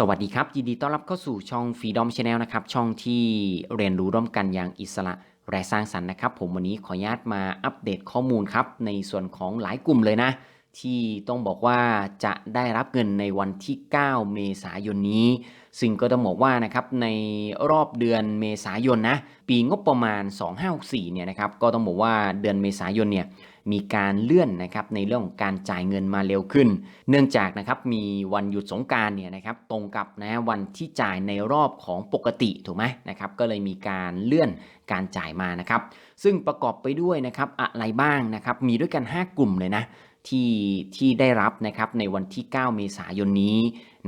สวัสดีครับ ยินดีต้อนรับเข้าสู่ช่อง Freedom Channel นะครับ ช่องที่เรียนรู้ร่วมกันอย่างอิสระและสร้างสรรค์นะครับ ผมวันนี้ขออนุญาตมาอัปเดตข้อมูลครับ ในส่วนของหลายกลุ่มเลยนะ ที่ต้องบอกว่าจะได้รับเงินในวันที่ 9 เมษายนนี้ ซึ่งก็ต้องบอกว่านะครับในรอบเดือนเมษายนนะปีงบประมาณ 2564เนี่ยนะครับก็ต้องบอกว่าเดือนเมษายนเนี่ยมีการเลื่อนนะครับในเรื่องของการจ่ายเงินมาเร็วขึ้น เนื่องจากนะครับมีวันหยุดสงการเนี่ยนะครับตรงกับนะวันที่จ่ายในรอบของปกติถูกไหมนะครับก็เลยมีการเลื่อนการจ่ายมานะครับซึ่งประกอบไปด้วยนะครับอะไรบ้างนะครับมีด้วยกัน 5 กลุ่มเลยนะ ที่ที่ได้รับนะครับในวันที่ 9 เมษายนนี้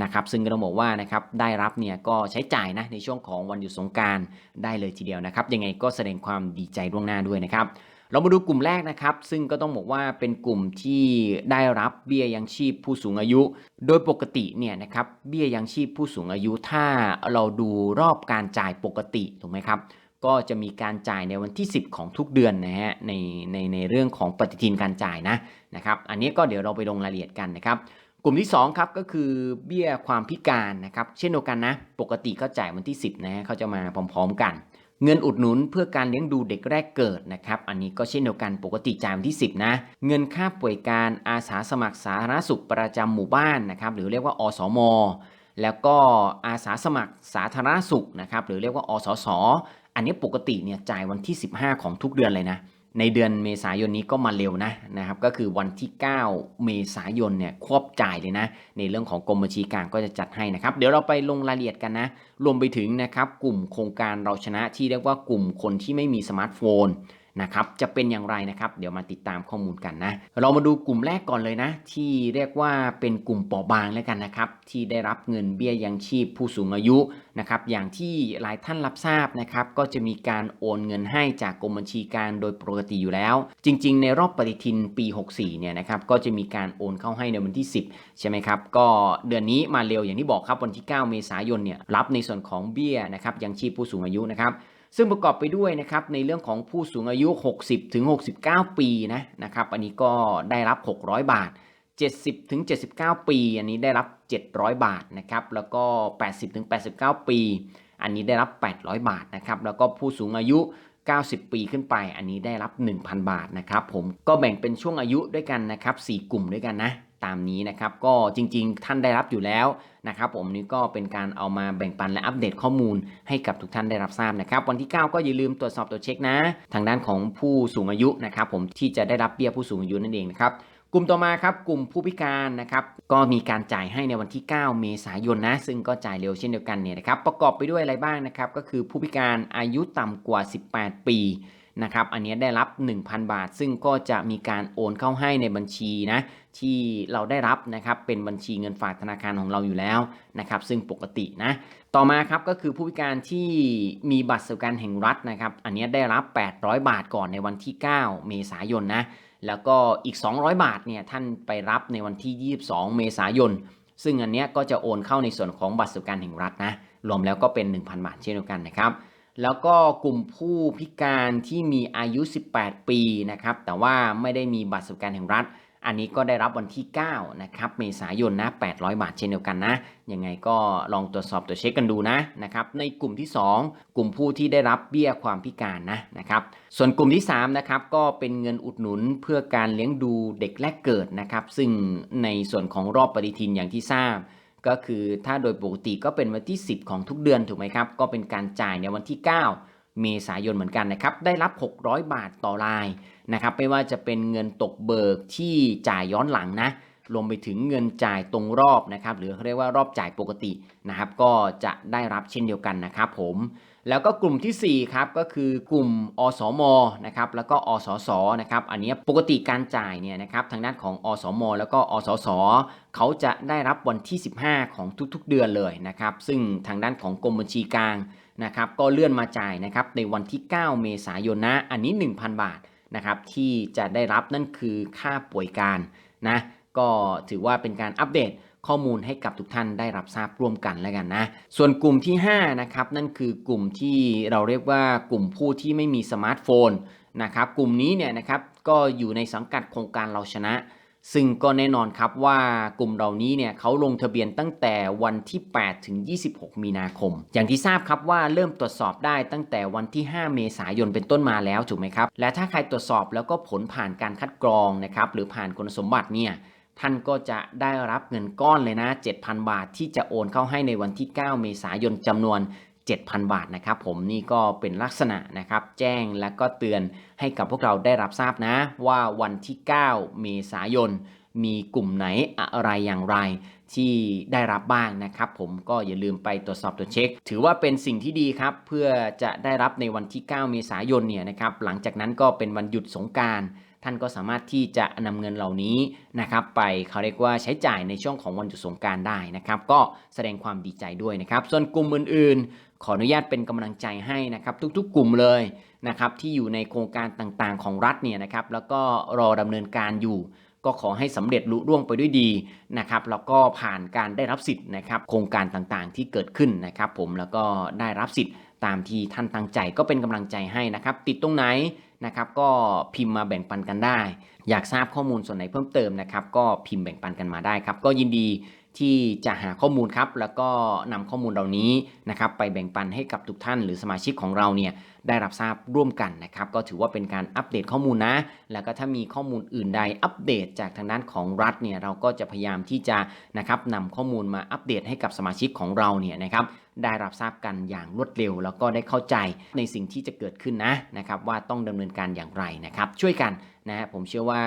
นะครับซึ่งก็ต้องบอกว่านะครับได้รับเนี่ยก็ใช้จ่ายนะในช่วงของวันหยุดสงการได้เลยทีเดียวนะครับ ยังไงก็แสดงความดีใจล่วงหน้าด้วยนะครับ เรามาดูกลุ่มแรกนะครับ ซึ่งก็ต้องบอกว่าเป็นกลุ่มที่ได้รับเบี้ยยังชีพผู้สูงอายุ โดยปกติเนี่ยนะครับเบี้ยยังชีพผู้สูงอายุถ้าเราดูรอบการจ่ายปกติถูกไหมครับ ก็จะมีการจ่ายในวันที่ 10 ของทุกเดือนนะฮะในในในเรื่องของปฏิทินการจ่ายนะนะครับ อันนี้ก็เดี๋ยวเราไปลงรายละเอียดกันนะครับ กลุ่มที่2ครับก็คือเบี้ยความพิการนะครับ เช่นเดียวกันนะ ปกติก็จ่ายวันที่ 10นะฮะเขาจะมาพร้อมๆกัน เงินอุดหนุนเพื่อการเลี้ยงดูเด็กแรกเกิดนะครับ อันนี้ก็เช่นเดียวกันปกติจ่ายวันที่ 10 นะ เงินค่าป่วยการอาสาสมัครสาธารณสุขประจำหมู่บ้านนะครับ หรือเรียกว่าอสมแล้วก็อาสาสมัครสาธารณสุขนะครับหรือเรียกว่าอสส อันนี้ปกติเนี่ยจ่ายวันที่ 15 ของทุกเดือนเลยนะ ในเดือนเมษายนนี้ก็มาเร็วนะนะครับ ก็คือวันที่ 9 เมษายนเนี่ยครบจ่ายเลยนะ ในเรื่องของกรมบัญชีกลางก็จะจัดให้นะครับ เดี๋ยวเราไปลงรายละเอียดกันนะ รวมไปถึงนะครับกลุ่มโครงการเราชนะที่เรียกว่ากลุ่มคนที่ไม่มีสมาร์ทโฟน นะครับจะเป็นอย่างไรนะครับ เดี๋ยวมาติดตามข้อมูลกันนะ เรามาดูกลุ่มแรกก่อนเลยนะ ที่เรียกว่าเป็นกลุ่มเปราะบางแล้วกันนะครับ ที่ได้รับเงินเบี้ยยังชีพผู้สูงอายุนะครับอย่างที่หลายท่านรับทราบนะครับ ก็จะมีการโอนเงินให้จากกรมบัญชีกางโดยปกติอยู่แล้ว จริง ๆ ในรอบปฏิทินปี 64 เนี่ยนะครับก็จะมีการโอนเข้าให้ในวันที่ 10 ใช่ไหมครับ ก็เดือนนี้มาเร็วอย่างที่บอกครับวันที่ 9 เมษายนเนี่ยรับในส่วนของเบี้ยนะครับยังชีพผู้สูงอายุนะครับ ซึ่งประกอบไปด้วยนะครับในเรื่องของผู้สูงอายุ 60ถึง69 ปีนะนะครับอันนี้ก็ได้รับ 600 บาท 70ถึง79 ปี อันนี้ได้รับ 700 บาทนะครับแล้วก็ 80ถึง89 ปี อันนี้ได้รับ 800 บาทนะครับแล้วก็ผู้สูงอายุ 90 ปีขึ้นไป อันนี้ได้รับ 1,000 บาทนะครับผมก็แบ่งเป็นช่วงอายุด้วยกันนะครับ 4 กลุ่มด้วยกันนะ ตามนี้นะครับ ก็จริงๆ ท่านได้รับอยู่แล้วนะครับผมนี่ก็เป็นการเอามาแบ่งปันและอัปเดตข้อมูลให้กับทุกท่านได้รับทราบนะครับ วันที่ 9 ก็อย่าลืมตรวจสอบตัวจเช็คนะ ทางด้านของผู้สูงอายุนะครับผมที่จะได้รับเบี้ยผู้สูงอายุนั่นเองนะครับกลุ่มต่อมาครับกลุ่มผู้พิการนะครับก็มีการจ่ายให้ในวันที่ 9 เมษายนนะ ซึ่งก็จ่ายเร็วเช่นเดียวกันเนี่ยนะครับประกอบไปด้วยอะไรบ้างนะครับก็คือผู้พิการอายุต่ำกว่า 18 ปี นะครับ อันนี้ได้รับ 1,000 บาท ซึ่งก็จะมีการโอนเข้าให้ในบัญชีนะที่เราได้รับนะครับเป็นบัญชีเงินฝากธนาคารของเราอยู่แล้วนะครับ ซึ่งปกตินะต่อมาครับก็คือผู้พิการที่มีบัตรสวัสดิการแห่งรัฐนะครับ อันนี้ได้รับ 800 บาทก่อนในวันที่ 9 เมษายนนะแล้วก็อีก 200 บาทเนี่ยท่านไปรับในวันที่ 22 เมษายน ซึ่งอันเนี้ยก็จะโอนเข้าในส่วนของบัตรสวัสดิการแห่งรัฐนะรวมแล้วก็เป็น 1,000 บาทเช่นเดียวกันนะครับ แล้วก็กลุ่มผู้พิการที่มีอายุ 18 ปีนะครับ แต่ว่าไม่ได้มีบัตรสวัสดิการแห่งรัฐ อันนี้ก็ได้รับวันที่ 9 นะครับ เมษายนนะ 800 บาทเช่นเดียวกันนะ ยังไงก็ลองตรวจสอบตัวจเช็คกันดูนะนะครับ ในกลุ่มที่ 2 กลุ่มผู้ที่ได้รับเบี้ยความพิการนะนะครับ ส่วนกลุ่มที่3นะครับ ก็เป็นเงินอุดหนุนเพื่อการเลี้ยงดูเด็กแรกเกิดนะครับ ซึ่งในส่วนของรอบปฏิทินอย่างที่ทราบ ก็คือถ้าโดยปกติก็เป็นวันที่ 10 ของทุกเดือนถูกไหมครับ ก็เป็นการจ่ายในวันที่ 9 เมษายนเหมือนกันนะครับ ได้รับ 600 บาทต่อรายนะครับ ไม่ว่าจะเป็นเงินตกเบิกที่จ่ายย้อนหลังนะ รวมไปถึงเงินจ่ายตรงรอบนะครับ หรือเขาเรียกว่ารอบจ่ายปกตินะครับ ก็จะได้รับเช่นเดียวกันนะครับผม แล้วก็กลุ่มทีสี่ 4 ครับ ก็คือกลุ่มอสมนะครับ แล้วก็อสสนะครับ อันนี้ปกติการจ่ายเนี่ยนะครับ ทางด้านของอสม แล้วก็อสสเขาจะได้รับวันที่ 15 ของทุกๆเดือนเลยนะครับ ซึ่งทางด้านของกรมบัญชีกลางนะครับ ก็เลื่อนมาจ่ายนะครับในวันที่ 9 เมษายนนะ อันนี้ 1,000 บาทนะครับ ที่จะได้รับนั่นคือค่าป่วยการนะ ก็ถือว่าเป็นการอัปเดต ข้อมูลให้กับทุกท่านได้รับทราบร่วมกันแล้วกันนะ ส่วนกลุ่มที่5นะครับนั่นคือกลุ่มที่เราเรียกว่ากลุ่มผู้ที่ไม่มีสมาร์ทโฟนนะครับกลุ่มนี้เนี่ยนะครับก็อยู่ในสังกัดโครงการเราชนะ ซึ่งก็แน่นอนครับว่ากลุ่มเหล่านี้เนี่ยเขาลงทะเบียนตั้งแต่วันที่ 8 ถึง 26 มีนาคม อย่างที่ทราบครับว่าเริ่มตรวจสอบได้ตั้งแต่วันที่ 5 เมษายนเป็นต้นมาแล้วถูกไหมครับ และถ้าใครตรวจสอบแล้วก็ผลผ่านการคัดกรองนะครับหรือผ่านคุณสมบัติเนี่ย ท่านก็จะได้รับเงินก้อนเลยนะ 7,000 บาทที่จะโอนเข้าให้ในวันที่ 9 เมษายนจำนวน 7,000 บาทนะครับผมนี่ก็เป็นลักษณะนะครับ แจ้งและก็เตือนให้กับพวกเราได้รับทราบนะ ว่าวันที่ 9 เมษายน มีกลุ่มไหนอะไรอย่างไรที่ได้รับบ้างนะครับ ผมก็อย่าลืมไปตรวจสอบตรวจเช็ค ถือว่าเป็นสิ่งที่ดีครับ เพื่อจะได้รับในวันที่ 9 เมษายนเนี่ยนะครับหลังจากนั้นก็เป็นวันหยุดสงกราร ท่านก็สามารถที่จะนำเงินเหล่านี้นะครับไปเขาเรียกว่าใช้จ่ายในช่วงของวันหยุดสงการได้นะครับก็แสดงความดีใจด้วยนะครับ ส่วนกลุ่มอื่นๆ ขออนุญาตเป็นกำลังใจให้นะครับทุกๆ กลุ่มเลยนะครับที่อยู่ในโครงการต่างๆ ของรัฐเนี่ยนะครับแล้วก็รอดำเนินการอยู่ก็ขอให้สำเร็จลุล่วงไปด้วยดีนะครับแล้วก็ผ่านการได้รับสิทธิ์นะครับโครงการต่างๆที่เกิดขึ้นนะครับผมแล้วก็ได้รับสิทธิ์ ตามที่ท่านตั้งใจก็เป็นกำลังใจให้นะครับ ติดตรงไหนนะครับ ก็พิมพ์มาแบ่งปันกันได้ อยากทราบข้อมูลส่วนไหนเพิ่มเติมนะครับ ก็พิมพ์แบ่งปันกันมาได้ครับ ก็ยินดีที่จะหาข้อมูลครับ แล้วก็นำข้อมูลเหล่านี้นะครับ ไปแบ่งปันให้กับทุกท่าน หรือสมาชิกของเราเนี่ยได้รับทราบร่วมกันนะครับ ก็ถือว่าเป็นการอัปเดตข้อมูลนะ แล้วก็ถ้ามีข้อมูลอื่นใดอัปเดตจากทางด้านของรัฐเนี่ยเราก็จะพยายามที่จะนะครับนำข้อมูลมาอัปเดตให้กับสมาชิกของเราเนี่ยนะครับ ได้รับทราบกันอย่างรวดเร็ว แล้วก็ได้เข้าใจในสิ่งที่จะเกิดขึ้นนะนะครับว่าต้องดำเนินการอย่างไรนะครับ ช่วยกันนะฮะผมเชื่อว่า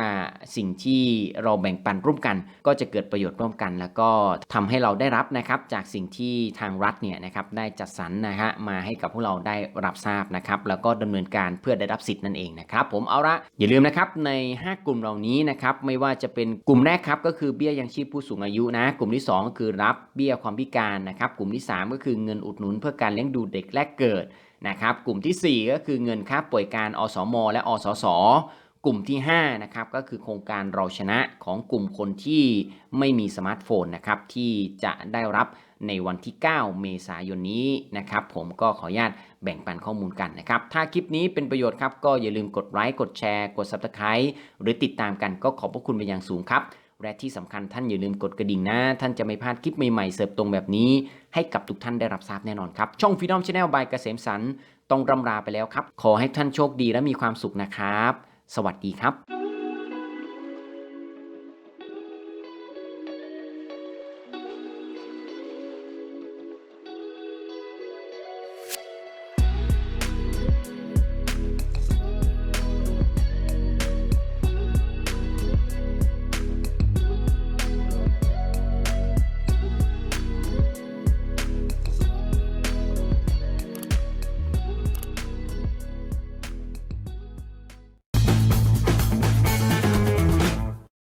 สิ่งที่เราแบ่งปันร่วมกัน ก็จะเกิดประโยชน์ร่วมกัน แล้วก็ทำให้เราได้รับนะครับจากสิ่งที่ทางรัฐเนี่ยนะครับได้จัดสรรนะฮะมาให้กับพวกเราได้รับทราบนะครับแล้วก็ดำเนินการเพื่อได้รับสิทธิ์นั่นเองนะครับผมเอาละอย่าลืมนะครับใน 5 กลุ่มเหล่านี้นะครับไม่ว่าจะเป็นกลุ่มแรกครับก็คือเบี้ยยังชีพผู้สูงอายุนะกลุ่มที่ 2 ก็คือรับเบี้ยความพิการนะครับกลุ่มที่ 3 ก็คือเงินอุดหนุน เพื่อการเลี้ยงดูเด็กแรกเกิดนะครับกลุ่มทีสี่4 ก็คือเงินค่าป่วยการอสม และอสส กลุ่มที่5นะครับก็คือโครงการเราชนะของกลุ่มคนที่ไม่มีสมาร์ทโฟนนะครับที่จะได้รับในวันที่ 9 เมษายนนี้นะครับผมก็ขออนุญาตแบ่งปันข้อมูลกันนะครับถ้าคลิปนี้เป็นประโยชน์ครับก็อย่าลืมกดไลค์กดแชร์ กด Subscribe หรือติดตามกันก็ขอบพระคุณเป็นอย่างสูงครับ และที่สำคัญท่านอย่าลืมกดกระดิ่งนะ ท่านจะไม่พลาดคลิปใหม่ๆเสิร์ฟตรงแบบนี้ ให้กับทุกท่านได้รับทราบแน่นอนครับช่อง Freedom Channel by เกษมสันต้องรำลาไปแล้วครับขอให้ท่านโชคดีและมีความสุขนะครับ สวัสดีครับ